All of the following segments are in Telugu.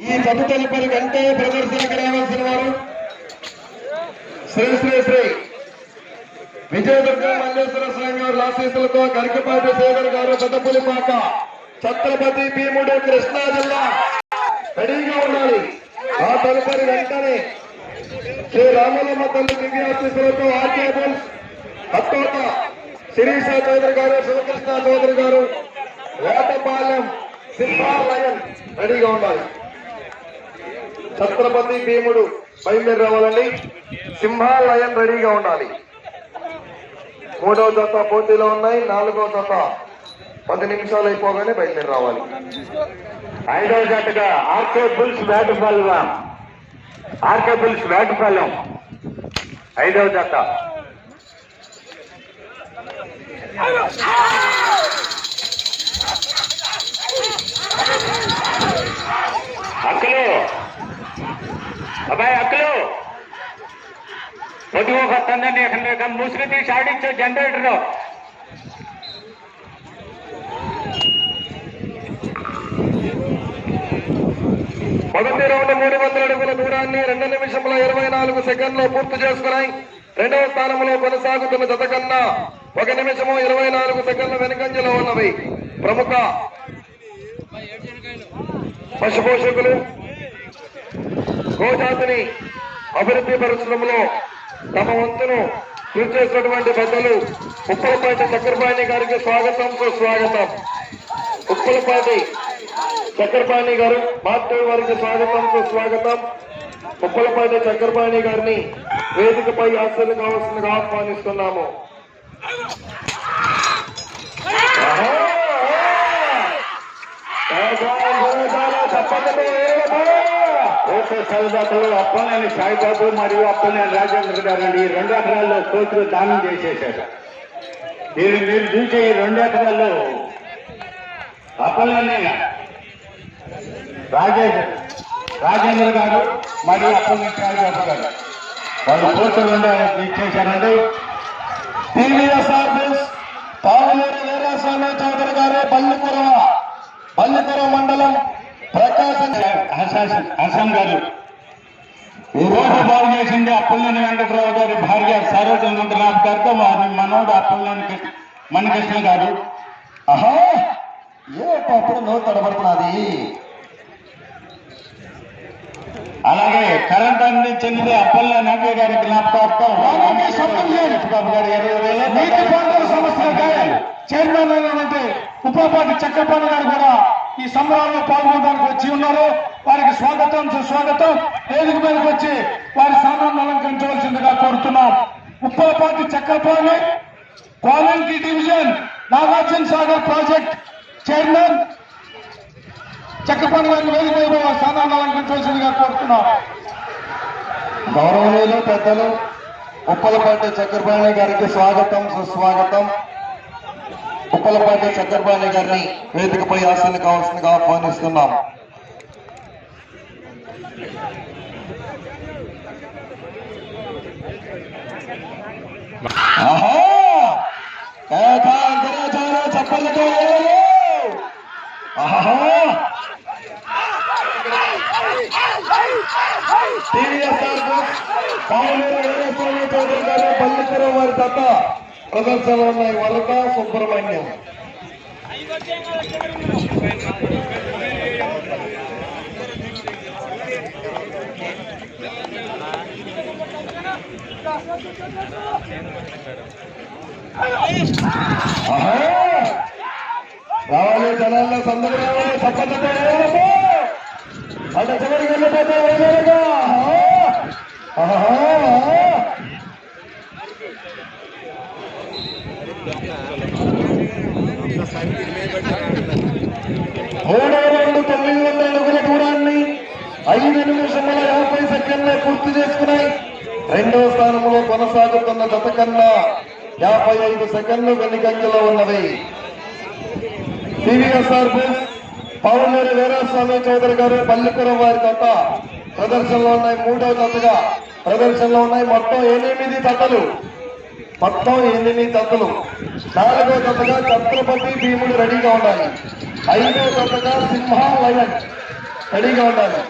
ఈ జత తదుపరి గంటే ప్రదర్శనకు రావాల్సిన వారు. శ్రీ శ్రీ శ్రీ. విజయదుర్గ మల్లేశ్వర స్వామి వారి ఆశీస్సులతో గరికపాటి సేవర్ గారు పెద్దపులిపాక ఛత్రపతి భీముడు కృష్ణా జిల్లా. రెడీగా ఉండాలి. ఆ తదుపరి వెంటనే శ్రీ రామలమ్మ తల్లి దివ్యాశీస్సులతో ఆర్కేబుల్స్ అత్తోట శిరీష చౌదరి గారు శివకృష్ణ చౌదరి గారు వేటపాలెం సింహాలయం రెడీగా ఉండాలి. ఛత్రపతి భీముడు బయలుదేరి రావాలండి సింహాలయం రెడీగా ఉండాలి. మూడవ జత పోటీలో ఉన్నాయి. నాలుగవ జత పది నిమిషాలు అయిపోగానే బయలుదేరి రావాలి ఐదవ జతగా RK Bulls Vetapalem RK Bulls Vetapalem ఐదవ జత. అక్కలే అబ్బాయి అక్కలు పొద్దుగు కొత్తందండి ఇక్కడ ముసుగు తీసి ఆడించు జనరేటర్ మొదటి రౌండ్ మూడు వందల అడుగుల దూరాన్ని రెండు నిమిషముల ఇరవై నాలుగు సెకండ్లో పూర్తి చేసుకున్నాయి. రెండవ స్థానంలో కొనసాగుతున్న జత కన్నా ఒక నిమిషము ఇరవై నాలుగు సెకండ్ల వెనుకంజలో ఉన్నవి. ప్రముఖ పశుపోషకులు గోజాతిని అభివృద్ధి పరచడంలో తమ వంతును కృషి చేసినటువంటి పెద్దలు ఉప్పలపాటి చక్రపాణి గారికి స్వాగతం సుస్వాగతం. ఉప్పలపాటి చక్రపాణి గారు మాస్టర్ వారికి స్వాగతం సుస్వాగతం. ఉప్పలపాటి చక్రపాణి గారిని వేదికపై ఆశ్చర్యం కావాల్సిందిగా ఆహ్వానిస్తున్నాము. ఆహా! ఓకే సౌదాతలు అప్పలేని సాయిబాబు మరియు అప్పలేని రాజేంద్ర గారు ఈ రెండు ఎకరాల్లో కోతులు దానం చేసేశారు. మీరు మీరు చూసే ఈ రెండు ఎకరాల్లో అప్పలేని రాజేంద్ర రాజేంద్ర గారు మరియు అప్పలేని సాయిబాబు గారు. వాళ్ళు కోతులు రెండు ఇచ్చేశారండి. టీవీఎస్ ఆఫీస్ పావులేరు వీరాస్వామి చౌదరి గారు బల్లిపురం బల్లిపురం మండలం ప్రకాశం అసం గారు. ఈ రోజు బాగు చేసింది అప్పలనేని వెంకటరావు గారి భార్య సరోజనందనాథ్ గారితో వారి మనోడు అప్పలనేని కృష్ణ- మణికృష్ణ గారు. ఆహా ఏ అప్పుడు నోరు తడబడుతున్నది? అలాగే కరెంట్ అందించింది అప్పల్ల నాగయ్య గారి జ్ఞాపకార్థం బాబు గారు ఇరవై వేల నీటిపారుదల సంస్థలకి చైర్మన్ అయినటువంటి ఉపపాటి చక్రపాణి గారు కూడా ఈ సంబరాల్లో పాల్గొనడానికి వచ్చి ఉన్నారు. వారికి స్వాగతం సుస్వాగతం. వేదిక మీదకి వచ్చి వారి స్థానాన్ని అలంకరించవలసిందిగా కోరుతున్నాం. Uppalapati Chakrapani quality division Nagarjuna Sagar project chairman. Chakrapani గారిని వేదిక మీద వారి స్థానాన్ని అలంకరించవలసిందిగా కోరుతున్నాం. గౌరవనీయులు పెద్దలు ఉప్పలపాటి చక్రపాణి గారికి స్వాగతం సుస్వాగతం. ఉప్పలపాటి చక్రపాణి గారిని వేదికపై ఆశలు కావాల్సిందిగా ఆహ్వానిస్తున్నాం. ఆహా! చప్పలతో టీవీఎస్ఆర్ బుక్స్, పావులూరు చౌదరి గారు పల్లిపురం వారి తప్ప ప్రదర్శనలో ఉన్నాయి వరద సుబ్రహ్మణ్యం. రావాలి జనాల్లో సందడి రావాలి చప్పట్లతో ఏలము! చివరికి వెళ్ళిపోతే ఆహా! మూడవ రెండు తొమ్మిది వందల అడుగుల దూరాన్ని ఐదు నిమిషముల యాభై సెకండ్లే పూర్తి చేసుకున్నాయి రెండవ స్థానంలో కొనసాగుతున్న జత కన్నా యాభై ఐదు సెకండ్లు వెనుకంజలో ఉన్నవి సివిఎస్ఆర్ బుస్ పౌర్ణమి వీరాస్వామి చౌదరి గారు పల్లిపురం వారి జత ప్రదర్శనలో ఉన్నాయి. మూడవ జతగా ప్రదర్శనలో ఉన్నాయి. మొత్తం ఎనిమిది జతలు మొత్తం ఎనిమిది జతలు నాలుగో జతగా ఛత్రపతి భీముడు రెడీగా ఉండాలి. ఐదో జతగా సింహ లయన్ రెడీగా ఉండాలి.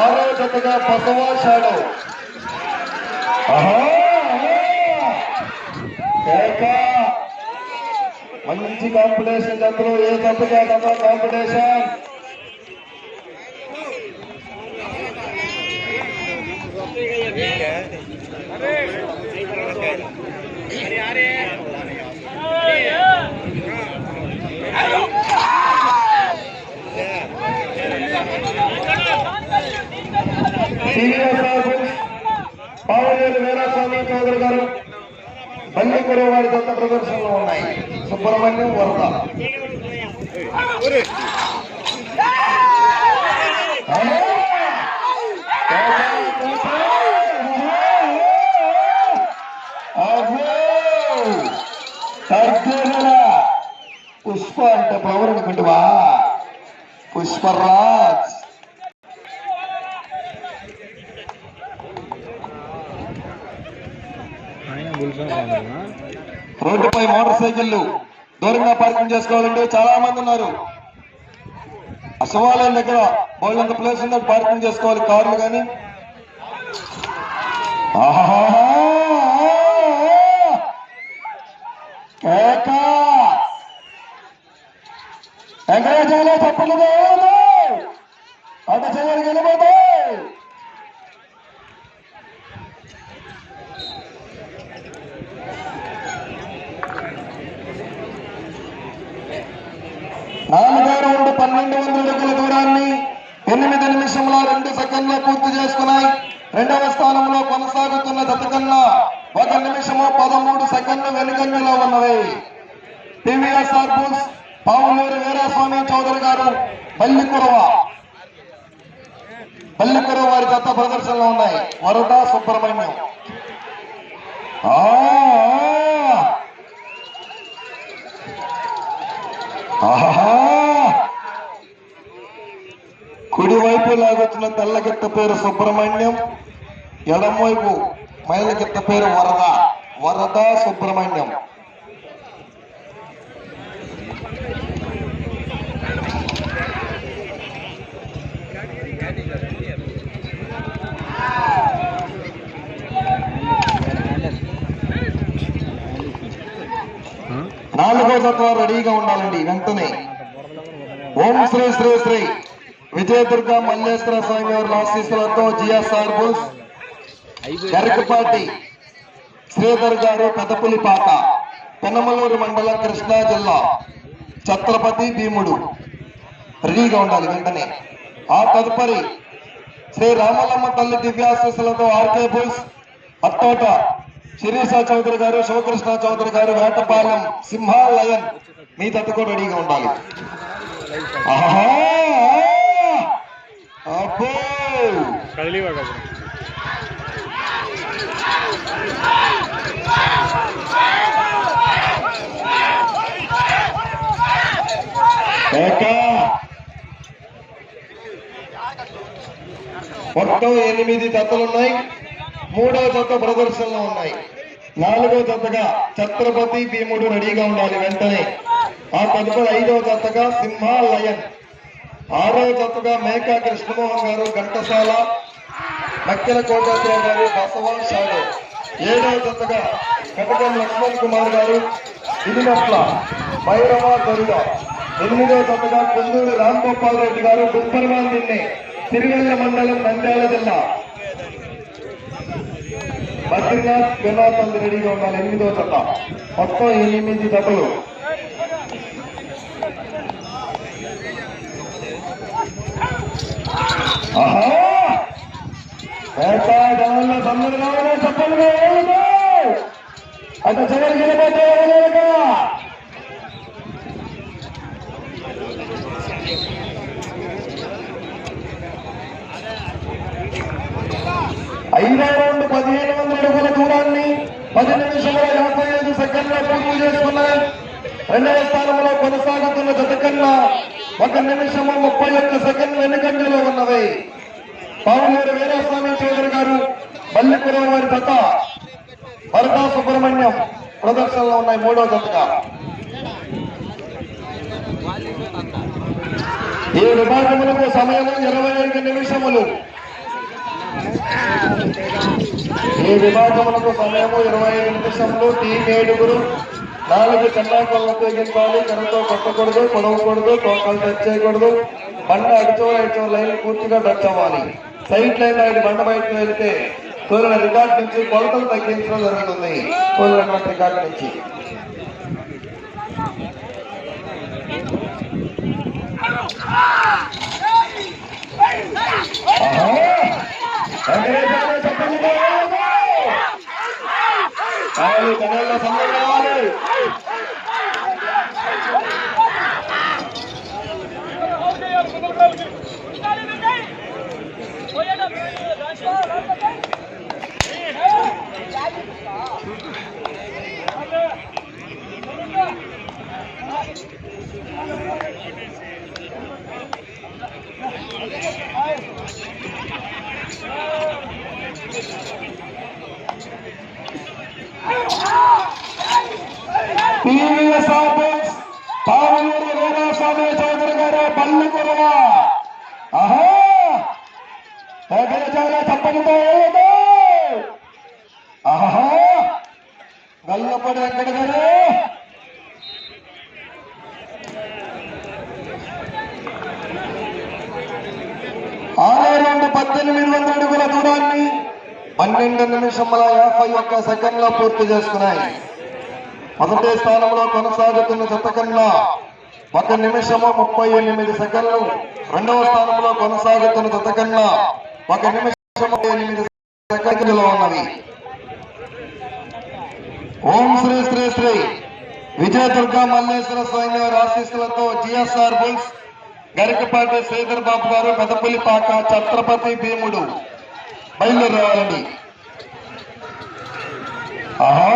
ఆరో జతగా పసవ షాడో. మంచి కాంపిటీషన్ జతలు ఏ జతగా జత కాంపిటీషన్? Yeah. పావులేరు వీరాస్వామి చౌదరి గారు బండిపుర వారి దత్త ప్రదర్శనలో ఉన్నాయి సుబ్రహ్మణ్యం వరద పుష్ప అనుకుంటువా పుష్పరాజ్. రోడ్డుపై మోటార్ సైకిళ్ళు దూరంగా పార్కింగ్ చేసుకోవాలంటే చాలా మంది ఉన్నారు. ఆ శివాలయం దగ్గర బోళ్ళంత ప్లేస్ ఉందంటే పార్కింగ్ చేసుకోవాలి కార్లు కానీ. వెంకటాచార్య చెప్పలు అటు చివరికి వెళ్ళిపోతాయి నాలుగో రౌండ్ పన్నెండు వందల అడుగుల దూరాన్ని ఎనిమిది నిమిషంలో రెండు సెకండ్లు పూర్తి చేసుకున్నాయి. రెండవ స్థానంలో కొనసాగుతున్న జతకన్నా ఒక నిమిషము పదమూడు సెకండ్లు వెనుకంజలో ఉన్నవి. టీవీఎస్ఆర్ బుల్స్ పావులూరు వీరాస్వామి చౌదరి గారు బల్లికురవ బల్లికురవ వారి దత్త ప్రదర్శనలో ఉన్నాయి. వరద సుబ్రహ్మణ్యం. ఆహా కుడివైపు లాగొచ్చిన తెల్లగిత్త పేరు సుబ్రహ్మణ్యం ఎడమవైపు మైలగిత్త పేరు వరద. వరద సుబ్రహ్మణ్యం. నాలుగో రెడీగా ఉండాలండి వెంటనే. ఓం శ్రీ శ్రీ శ్రీ విజయదుర్గ మల్లేశ్వర స్వామి వారి ఆశీస్సులతో జిఎస్ఆర్ బుల్స్ గరికపాటి శ్రీధర్ గారు పెదపులిపాక పెనమలూరు మండలం కృష్ణా జిల్లా ఛత్రపతి భీముడు. రెడీగా ఉండాలి వెంటనే. ఆ తదుపరి శ్రీ రామలమ్మ తల్లి దివ్యాశీస్సులతో ఆర్కే బుల్స్ అత్తోట శిరీష చౌదరి గారు శివకృష్ణ చౌదరి గారు వేటపాలెం సింహాలయన్ మీ తట్టు కూడా రెడీగా ఉండాలి. ఏకా! మొత్తం ఎనిమిది జతలున్నాయి మూడో జత ప్రదర్శనలో ఉన్నాయి. నాలుగో జతగా ఛత్రపతి భీముడు రెడీగా ఉండాలి వెంటనే. ఆ తదుపరి ఐదో జతగా సింహాలయన్ ఆరో జతగా మేకా కృష్ణమోహన్ గారు ఘంటసాల మక్కెల కోటాచార్య గారు బసవాన్ షాడో. ఏడో జతగా కటకం లక్ష్మణ్ కుమార్ గారు ఇదిమట్ల భైరవ దొరుగ ఎనిమిదో జతగా కొందూరు రామ్ గోపాల్ రెడ్డి గారు గుప్పర్వాన్ దిన్నే తిరువెల్ల మండలం నంద్యాల జిల్లా. బద్రీనాథ్ వినోద్ రెడీగా ఉండాలి. ఎనిమిదో జత. మొత్తం ఎనిమిది జతలు. ఆహా! ఏటా జనాల్లో చివరికి వెళ్ళిపోతే ఎవరు ఐదో రౌండ్ పదిహేను వందల అడుగుల దూరాన్ని పది నిమిషముల యాభై ఐదు సెకండ్ల పూర్తి చేసుకున్నాయి రెండవ స్థానంలో కొనసాగుతున్న జత కన్నా ఒక నిమిషము ముప్పై ఒక్క సెకండ్ వెనుకంజలో ఉన్నవి పావులూరు వీరాస్వామి చౌదరి గారు బల్లిపురం వారి జత వరదా సుబ్రహ్మణ్యం ప్రదర్శనలో ఉన్నాయి మూడవ జతగా. ఈ విభాగములకు సమయము ఇరవై ఐదు నిమిషములు. ఈ విభాగములకు సమయము ఇరవై ఐదు నిమిషములు. టీం ఏడుగురు. నాలుగు చెన్నాకలను ఉపయోగించాలి కర్రతో కొట్టకూడదు పొడవకూడదు తోకలు టచ్ చేయకూడదు. బండ అడిచో అడిచో లైన్ పూర్తిగా టచ్ అవ్వాలి. సైడ్ లైన్ ఆయన బండ బయటకు వెళ్తే తోలిన రికార్డ్ నుంచి కొలతలు తగ్గించడం జరుగుతుంది. తోలినటువంటి రికార్డు నుంచి. కావాలి కన్నెల్లో టీవీఎస్ ఆఫీస్ పావులూరు వీరాస్వామి చౌదరి గారు పల్లి ఆహా! చాలా తప్పకుండా ఆహా! గల్లపడి వెంకట గారు. ఆరు రెండు పద్దెనిమిది వందల అడుగుల దూరాన్ని పన్నెండు నిమిషముల యాభై ఒక్క సెకండ్లో పూర్తి చేసుకున్నాయి. మొదటి స్థానంలో కొనసాగుతున్న జత కన్నా ఒక నిమిషము ముప్పై ఎనిమిది సెకండ్లు. రెండవ స్థానంలో కొనసాగుతున్న జత కన్నా ఒక నిమిషం ఎనిమిది సెకండ్లలో ఉన్నది. ఓం శ్రీ శ్రీ శ్రీ విజయదుర్గ మల్లేశ్వర స్వామి వారి ఆశీస్సులతో జిఎస్ఆర్ బుల్స్ గరికపాటి శ్రీధర్ బాబు గారు పెదపల్లిపాక ఛత్రపతి భీముడు బయలుదేరాలండి ఆహా!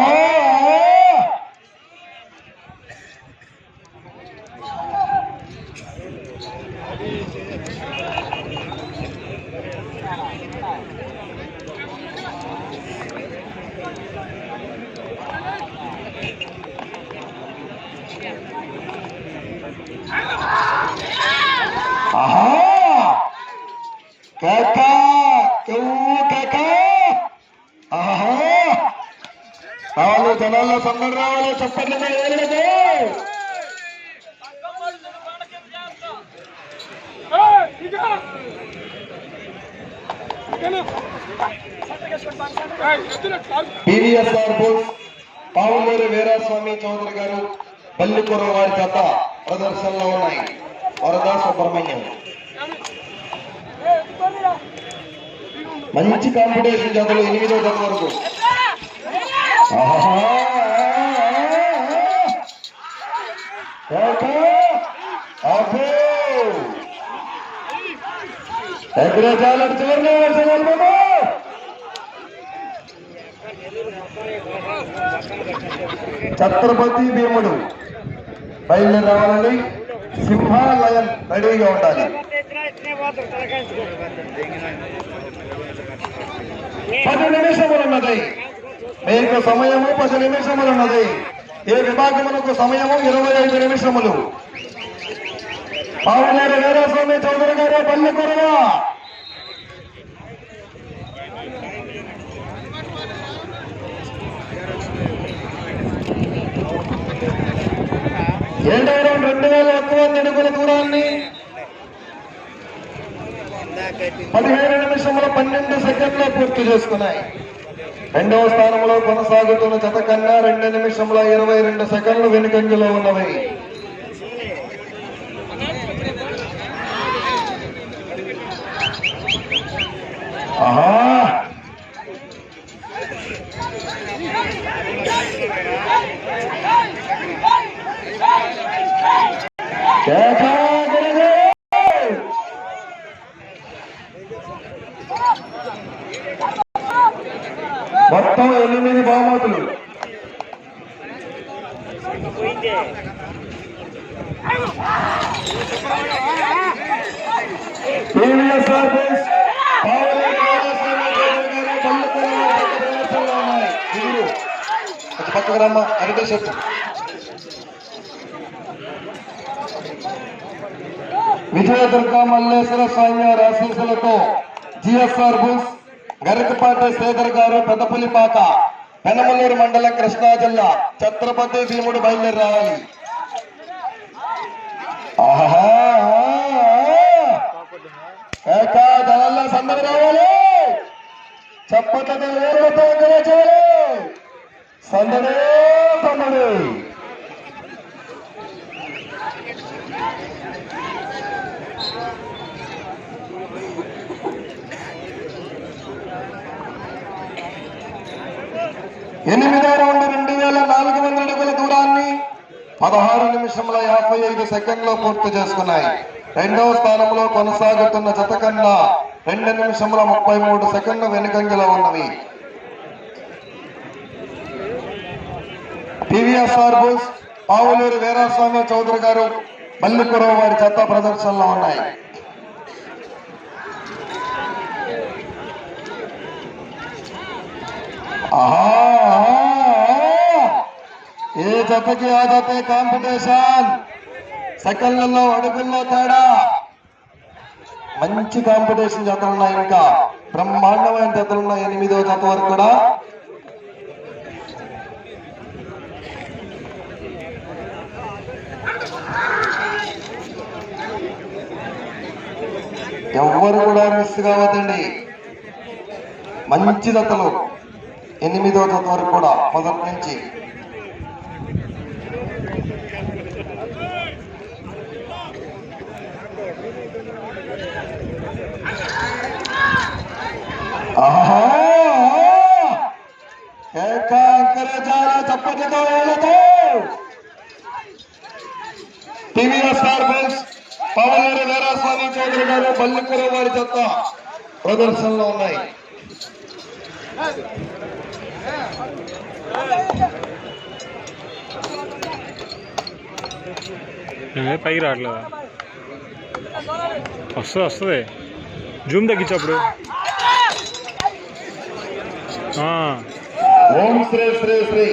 కేక కెవ్వు కేక ఆహా రావాలి జనాల్లో సందడి రావాలి చెప్పండి ఏళ్ళదు టీవీఎస్ఆర్ బోస్ పావులూరి వీరాస్వామి చౌదరి గారు పల్లిపురం వారి చేత ప్రదర్శనలో ఉన్నాయి వరదా సుబ్రహ్మణ్యం మంచి కాంపిటీషన్ జతలు ఎనిమిదో జత వరకు. ఆహా! చివరిలో వేసే ఛత్రపతి భీముడు బయలుదేరి రావాలండి. సింహాలయం రెడీగా ఉండాలి. పది నిమిషములు ఉన్నది. మీకు సమయము పది నిమిషములు ఉన్నది. ఏ విభాగమునకు సమయము ఇరవై ఐదు నిమిషములు. పావులేరు వీరస్వామి చౌదరి గారు పల్లె కొరవా. రెండవ రౌండ్ రెండు వేల ఎక్కువ వంద అడుగుల దూరాన్ని పదిహేను నిమిషముల పన్నెండు సెకండ్లో పూర్తి చేసుకున్నాయి. రెండవ స్థానంలో కొనసాగుతున్న జత కన్నా రెండు నిమిషముల ఇరవై రెండు సెకండ్లు వెనుకంజలో ఉన్నవి. ఆహా కేకా గురువు! మొత్తం ఎనిమిది బహుమతులు టీవీఎస్ సర్వీస్ పావుల వీరాస్వామి చౌదరి గారు పల్లెటూరు పక్క ప్రదర్శనలో మొత్తం ఎనిమిది బహుమతులు. పక్కకు రమ్మా అడిగే చెప్పు విజయదుర్గ మల్లేశ్వర స్వామి వారి ఆశీస్సులతో జిఎస్ఆర్ బుల్స్ గరికపాటి శ్రీధర్ గారు పెద్దపులిపాక పెనమలూరు మండలం కృష్ణా జిల్లా ఛత్రపతి భీముడు బయలుదేరి రావాలి. ఆహా! దళాల్లో సందడి రావాలి. చప్పట్లతో వేరుతో చేయాలి. సందడే సందడి! ఎనిమిదో రౌండ్ రెండు వేల నాలుగు వందల అడుగుల దూరాన్ని పదహారు నిమిషముల యాభై ఐదు సెకండ్లో పూర్తి చేసుకున్నాయి. రెండవ స్థానంలో కొనసాగుతున్న జత కన్నా రెండు నిమిషముల ముప్పై మూడు సెకండ్ల వెనుకంజలో ఉన్నవి. టీవీఎస్ఆర్ బుల్స్ పావులూరు వీరాస్వామి చౌదరి గారు మల్లిపురం వారి చెత్త ప్రదర్శనలో ఉన్నాయి ఆహా, ఆహా. ఏ జతకి ఆ జతే కాంపిటీషన్. సెకండ్లలో అడుగుల్లో తేడా. మంచి కాంపిటీషన్ జతలు ఉన్నాయి ఇంకా. బ్రహ్మాండమైన జతలు ఉన్నాయి ఎనిమిదో జత వరకు కూడా. ఎవ్వరు కూడా మిస్ కావద్దండి. మంచి జతలు. ఎనిమిదో జత వరకు కూడా మొదటి నుంచి. ఆహా! ఏకాగ్రజాల TVS Star Bulls Pavanuru Veeraswamy Chowdary garu వారి చెత్త ప్రదర్శనలో ఉన్నాయి. పైకి రావట్లేదా? వస్తుంది వస్తుంది. జూమ్ తగ్గించప్పుడు ఓం శ్రీ శ్రీ శ్రీ.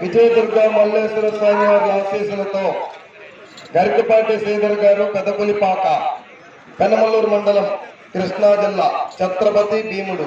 విజయదుర్గ మల్లేశ్వర స్వామి వారి ఆశీస్సులతో గరికపాటి శ్రీధర్ గారు పెదపులిపాక పెనమలూరు మండలం కృష్ణా జిల్లా ఛత్రపతి భీముడు.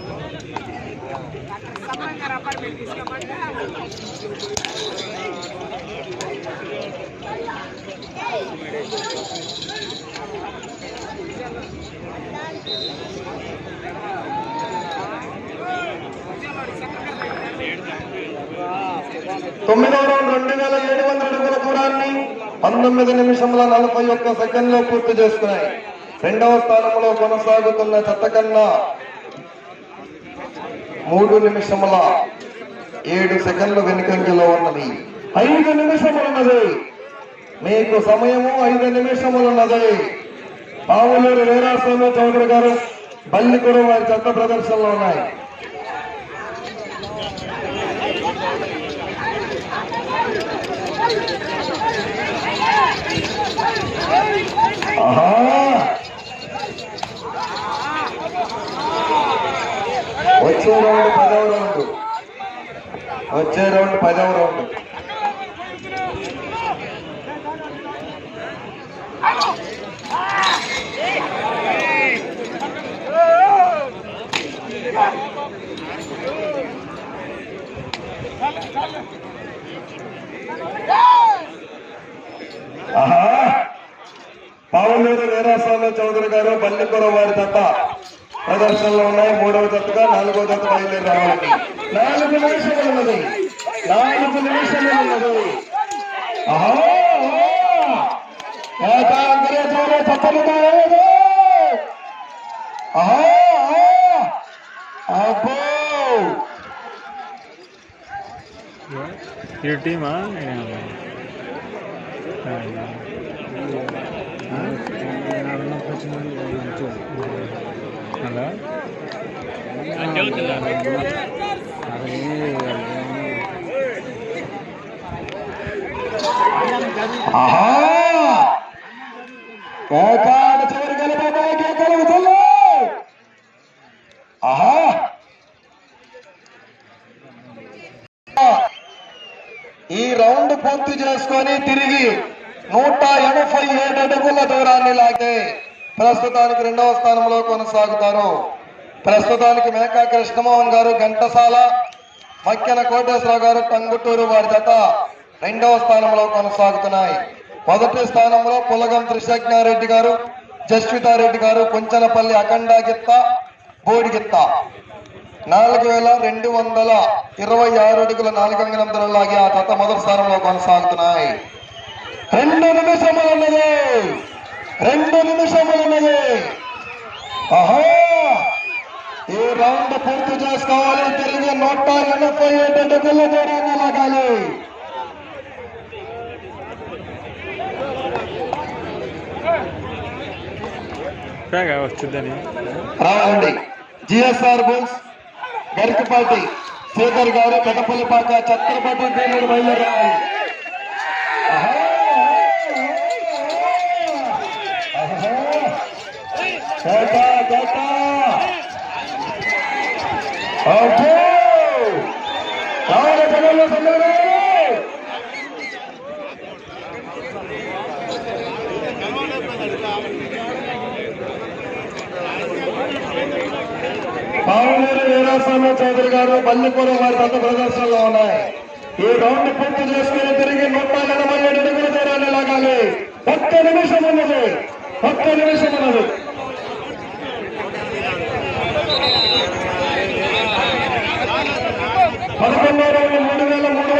తొమ్మిదో రౌండ్ రెండు వేల ఏడు వందల అడుగుల దూరాన్ని పంతొమ్మిది నిమిషముల నలభై ఒక్క సెకండ్లో పూర్తి చేసుకున్నాయి. రెండవ స్థానంలో కొనసాగుతున్న చెత్త కన్నా మూడు నిమిషముల ఏడు సెకండ్లు వెనుకంజలో ఉన్నది. ఐదు నిమిషములున్నది. మీకు సమయము ఐదు నిమిషములున్నది. పావులూరు వీరాస్వామి చౌదరి గారు బల్లికురు వారి చెత్త ప్రదర్శనలో ఉన్నాయి. ఆహా! వచ్చే రౌండ్ పదవ రౌండ్. వచ్చే రౌండ్ పదవ రౌండ్. ఆహా. పావులూరు వీరాస్వామి చౌదరి గారు బల్లిపురం వారి తప్ప ప్రదర్శనలో ఉన్నాయి. మూడవ జతగా నాలుగవ జత బయలుదేరి రావాలి నాలుగు నిమిషములు ఉన్నది. నాలుగు నిమిషములు ఉన్నది. ఈ టీమా? అలా చివరి ఆహా! ఈ రౌండ్ పూర్తి చేసుకొని తిరిగి నూట ఎనభై ఏడు అడుగుల దూరాన్ని లాగే ప్రస్తుతానికి రెండవ స్థానంలో కొనసాగుతారు. ప్రస్తుతానికి మేకా కృష్ణమోహన్ గారు ఘంటసాల మక్కెన కోటేశ్వరరావు గారు టంగుటూరు వారి జత రెండవ స్థానంలో కొనసాగుతున్నాయి. మొదటి స్థానంలో పులగం త్రిశజ్ఞారెడ్డి గారు జస్వితారెడ్డి గారు కుంచనపల్లి అఖండ గిత్త బోడిగిత్త నాలుగు వేల రెండు వందల ఇరవై ఆరు అడుగుల నాలుగు అంగనంతరం లాగి ఆ జత మొదటి స్థానంలో కొనసాగుతున్నాయి. రెండు నిమిషములున్నది రెండు నిమిషములున్నది. ఆహా! ఈ రౌండ్ పూర్తి చేసుకోవాలి. తిరిగి నూట ఎనభై ఏడు అడుగుల దూరాన్ని లాగాలి. బాగా వచ్చిద్దని రావాలండి జిఎస్ఆర్ బుల్స్ గరికపాటి శ్రీధర్ గారు పెదపల్లిపాక ఛత్రపతి దేవుడు బయలుదేరాలి ఆహా! ఆహా! కేట, కేట! రావాలి వీరాస్వామి చౌదరి గారు బల్లిపురం వారి తత్వ ప్రదర్శనలో ఉన్నాయి. ఈ రౌండ్ పూర్తి చేసుకుని తిరిగి నూట నలభై ఏడు అడుగుల దూరాన్ని లాగాలి. ఒక్క నిమిషం ఉన్నది. ఒక్క నిమిషం ఉన్నది. పదకొండు వేల వేల మూడు